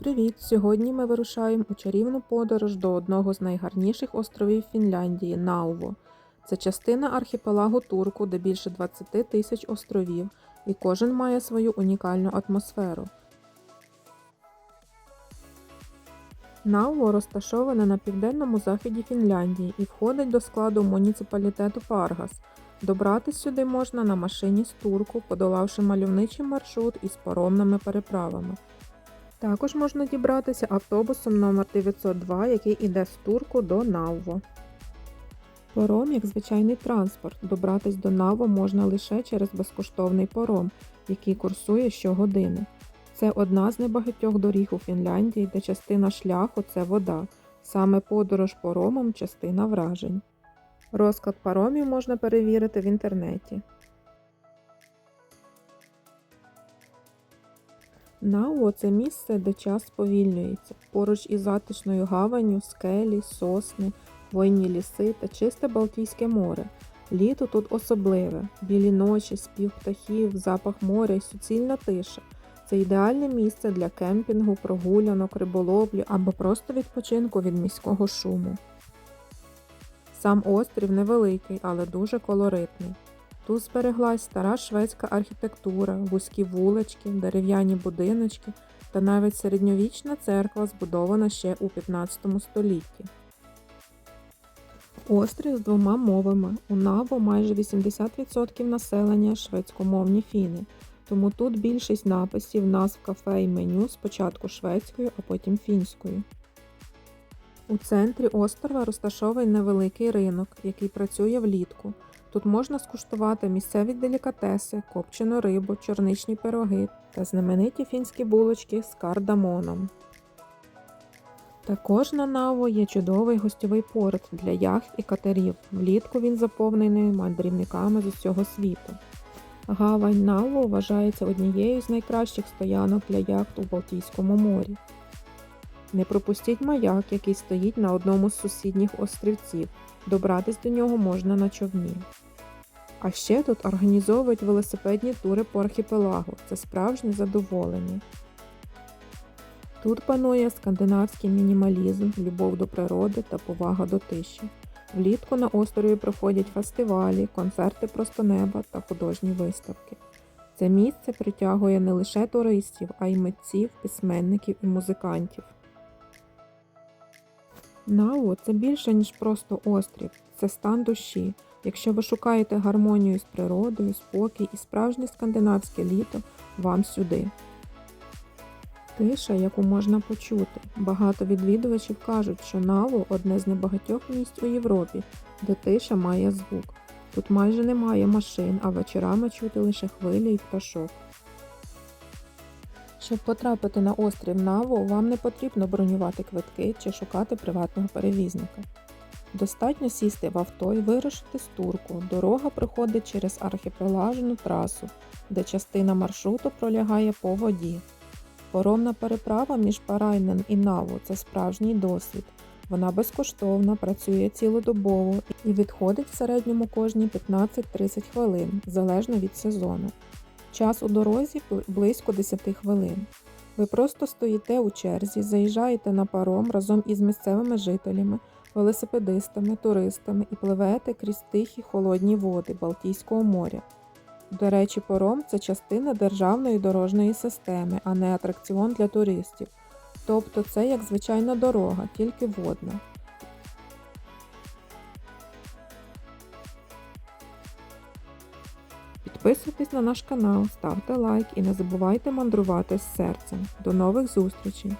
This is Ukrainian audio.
Привіт! Сьогодні ми вирушаємо у чарівну подорож до одного з найгарніших островів Фінляндії Науво. Це частина архіпелагу Турку, де більше 20 тисяч островів, і кожен має свою унікальну атмосферу. Науво розташоване на південному заході Фінляндії і входить до складу муніципалітету Паргас. Добратись сюди можна на машині з Турку, подолавши мальовничий маршрут із паромними переправами. Також можна дібратися автобусом номер 902, який іде з Турку до Навво. Пором як звичайний транспорт. Добратись до Навво можна лише через безкоштовний пором, який курсує щогодини. Це одна з небагатьох доріг у Фінляндії, де частина шляху це вода. Саме подорож поромом частина вражень. Розклад паромів можна перевірити в інтернеті. Науо це місце, де час сповільнюється. Поруч із затишною гаванню, скелі, сосни, хвойні ліси та чисте Балтійське море. Літо тут особливе: білі ночі, спів птахів, запах моря і суцільна тиша. Це ідеальне місце для кемпінгу, прогулянок, риболовлі або просто відпочинку від міського шуму. Сам острів невеликий, але дуже колоритний. Тут збереглась стара шведська архітектура, вузькі вулички, дерев'яні будиночки та навіть середньовічна церква, збудована ще у 15 столітті. Острів з двома мовами. У Наво майже 80% населення шведськомовні фіни, тому тут більшість написів, назв кафе і меню спочатку шведською, а потім фінською. У центрі острова розташований невеликий ринок, який працює влітку. Тут можна скуштувати місцеві делікатеси, копчену рибу, чорничні пироги та знамениті фінські булочки з кардамоном. Також на Наво є чудовий гостьовий порт для яхт і катерів. Влітку він заповнений мандрівниками з усього світу. Гавань Наво вважається однією з найкращих стоянок для яхт у Балтійському морі. Не пропустіть маяк, який стоїть на одному з сусідніх острівців. Добратись до нього можна на човні. А ще тут організовують велосипедні тури по архіпелагу. Це справжнє задоволення. Тут панує скандинавський мінімалізм, любов до природи та повага до тиші. Влітку на острові проходять фестивалі, концерти просто неба та художні виставки. Це місце притягує не лише туристів, а й митців, письменників і музикантів. Нау це більше, ніж просто острів, це стан душі. Якщо ви шукаєте гармонію з природою, спокій і справжнє скандинавське літо, вам сюди. Тиша, яку можна почути. Багато відвідувачів кажуть, що Наво одне з небагатьох місць у Європі, де тиша має звук. Тут майже немає машин, а вечорами чути лише хвилі і пташок. Щоб потрапити на острів Наво, вам не потрібно бронювати квитки чи шукати приватного перевізника. Достатньо сісти в авто і вирушити з турку. Дорога проходить через архіпелагжну трасу, де частина маршруту пролягає по воді. Поромна переправа між Парайнен і Наво це справжній досвід. Вона безкоштовна, працює цілодобово і відходить в середньому кожні 15-30 хвилин, залежно від сезону. Час у дорозі близько 10 хвилин. Ви просто стоїте у черзі, заїжджаєте на паром разом із місцевими жителями, велосипедистами, туристами і пливете крізь тихі холодні води Балтійського моря. До речі, пором це частина державної дорожньої системи, а не атракціон для туристів. Тобто це як звичайна дорога, тільки водна. Підписуйтесь на наш канал, ставте лайк і не забувайте мандрувати з серцем. До нових зустрічей!